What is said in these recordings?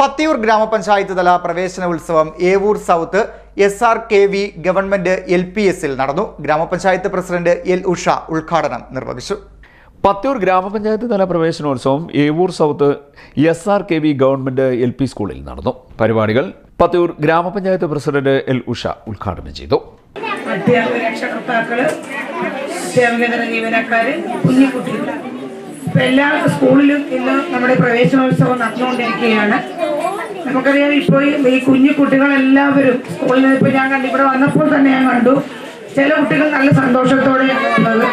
പത്തിയൂർ ഗ്രാമപഞ്ചായത്ത് തല പ്രവേശന ഉത്സവം Evoor south S R K V government L P എസിൽ നടന്നു. ഗ്രാമപഞ്ചായത്ത് പ്രസിഡന്റ് എൽ ഉഷ ഉദ്ഘാടനം നിർവഹിച്ചു. പത്തൂർ ഗ്രാമപഞ്ചായത്ത് തല പ്രവേശനോത്സവം Evoor south S R K V government L P സ്കൂളിൽ നടന്നു. പരിപാടികൾ പത്തൂർ ഗ്രാമപഞ്ചായത്ത് പ്രസിഡന്റ് എൽ ഉഷ ഉദ്ഘാടനം ചെയ്തു. രക്ഷകർത്താക്കൾ ജീവനക്കാര് ഇപ്പൊ എല്ലാ സ്കൂളിലും ഇന്ന് നമ്മുടെ പ്രവേശനോത്സവം നടന്നുകൊണ്ടിരിക്കുകയാണ്. നമുക്കറിയാം ഇപ്പോൾ ഈ കുഞ്ഞു കുട്ടികളെല്ലാവരും സ്കൂളിൽ നിന്ന് ഇപ്പൊ ഞാൻ കണ്ടു ഇവിടെ വന്നപ്പോൾ തന്നെ ഞാൻ കണ്ടു. ചില കുട്ടികൾ നല്ല സന്തോഷത്തോടെയാണ് വന്നത്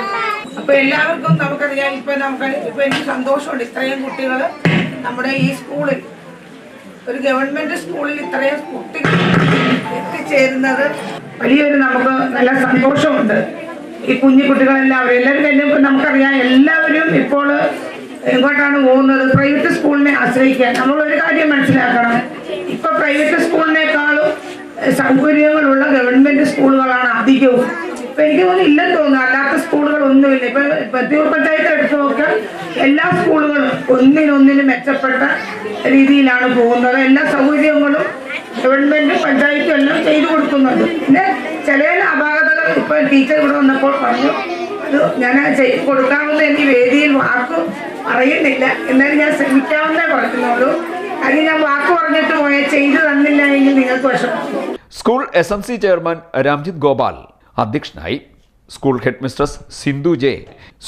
അപ്പൊ എല്ലാവർക്കും നമുക്കറിയാം ഇപ്പൊ നമുക്ക് ഇപ്പൊ എനിക്ക് സന്തോഷമുണ്ട്. ഇത്രയും കുട്ടികൾ നമ്മുടെ ഈ സ്കൂളിൽ ഒരു ഗവൺമെന്റ് സ്കൂളിൽ ഇത്രയും കുട്ടികൾ എത്തിച്ചേരുന്നത് വലിയൊരു നമുക്ക് നല്ല സന്തോഷമുണ്ട്. ഈ കുഞ്ഞു കുട്ടികളെല്ലാവരും. എല്ലാവരും എല്ലാം നമുക്കറിയാം എല്ലാവരും ഇപ്പോൾ എങ്ങോട്ടാണ് പോകുന്നത്? പ്രൈവറ്റ് ആശ്രയിക്കാൻ. നമ്മൾ ഒരു കാര്യം മനസ്സിലാക്കണം. ഇപ്പൊ പ്രൈവറ്റ് സ്കൂളിനേക്കാളും സൗകര്യങ്ങളുള്ള ഗവൺമെന്റ് സ്കൂളുകളാണ് അധികവും. ഇപ്പൊ എനിക്ക് തോന്നുന്നു ഇല്ലെന്ന് തോന്നുന്നു. അല്ലാത്ത സ്കൂളുകൾ ഒന്നുമില്ല. ഇപ്പൊ പത്തിയൂർ പഞ്ചായത്ത് എടുത്തു നോക്കിയാൽ എല്ലാ സ്കൂളുകളും ഒന്നിനൊന്നിനും മെച്ചപ്പെട്ട രീതിയിലാണ് പോകുന്നത്. എല്ലാ സൗകര്യങ്ങളും ഗവൺമെന്റ് പഞ്ചായത്തും എല്ലാം ചെയ്തു കൊടുക്കുന്നുണ്ട്. പിന്നെ ചില അപാകതകൾ ഇപ്പൊ ടീച്ചർ ഇവിടെ വന്നപ്പോൾ പറഞ്ഞു. ഞാൻ ചെയ്ത് കൊടുക്കാമെന്ന് എനിക്ക് വേദിയിൽ വാക്ക് അറിയുന്നില്ല. എന്നാലും ഞാൻ ശ്രമിക്കാവുന്നേ പറയുന്നുള്ളൂ കാര്യം ഞാൻ വാക്ക് പറഞ്ഞിട്ട് പോയാൽ ചെയ്തു തന്നില്ല എങ്കിൽ നിങ്ങൾക്ക് വിഷമം. School S M C chairman Ramjith Gopal അധ്യക്ഷനായി school head mistress Sindhu J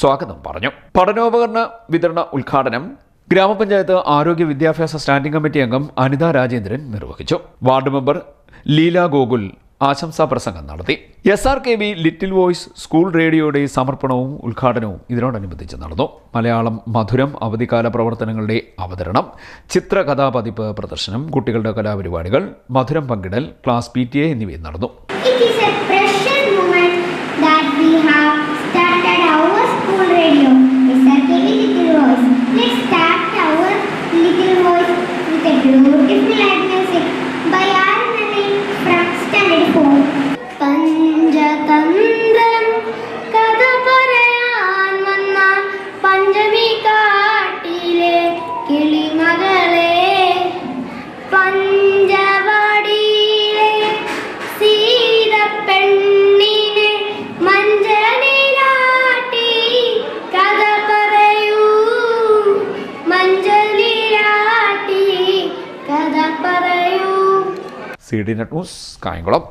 സ്വാഗതം പറഞ്ഞു. പഠനോപകരണ വിതരണ ഉദ്ഘാടനം ഗ്രാമപഞ്ചായത്ത് ആരോഗ്യ വിദ്യാഭ്യാസ സ്റ്റാൻഡിംഗ് കമ്മിറ്റി അംഗം അനിത രാജേന്ദ്രൻ നിർവഹിച്ചു. വാർഡ് മെമ്പർ ലീല ഗോകുൽ ആശംസാ പ്രസംഗം നടത്തി. S R K V little voice school റേഡിയോയുടെ സമർപ്പണവും ഉദ്ഘാടനവും ഇതിനോടനുബന്ധിച്ച് നടന്നു. മലയാളം മധുരം അവധിക്കാല പ്രവർത്തനങ്ങളുടെ അവതരണം ചിത്രകഥാപതിപ്പ് പ്രദർശനം കുട്ടികളുടെ കലാപരിപാടികൾ മധുരം പങ്കിടൽ ക്ലാസ് പി ടി എ എന്നിവയും നടന്നു. കിളിമകളെ പഞ്ചവടിയിലെ സീത പെണ്ണിനെ മഞ്ചലിലാട്ടി കഥ പറയൂ. മഞ്ചലിലാട്ടി കഥ പറയൂ. C D net news Kayamkulam.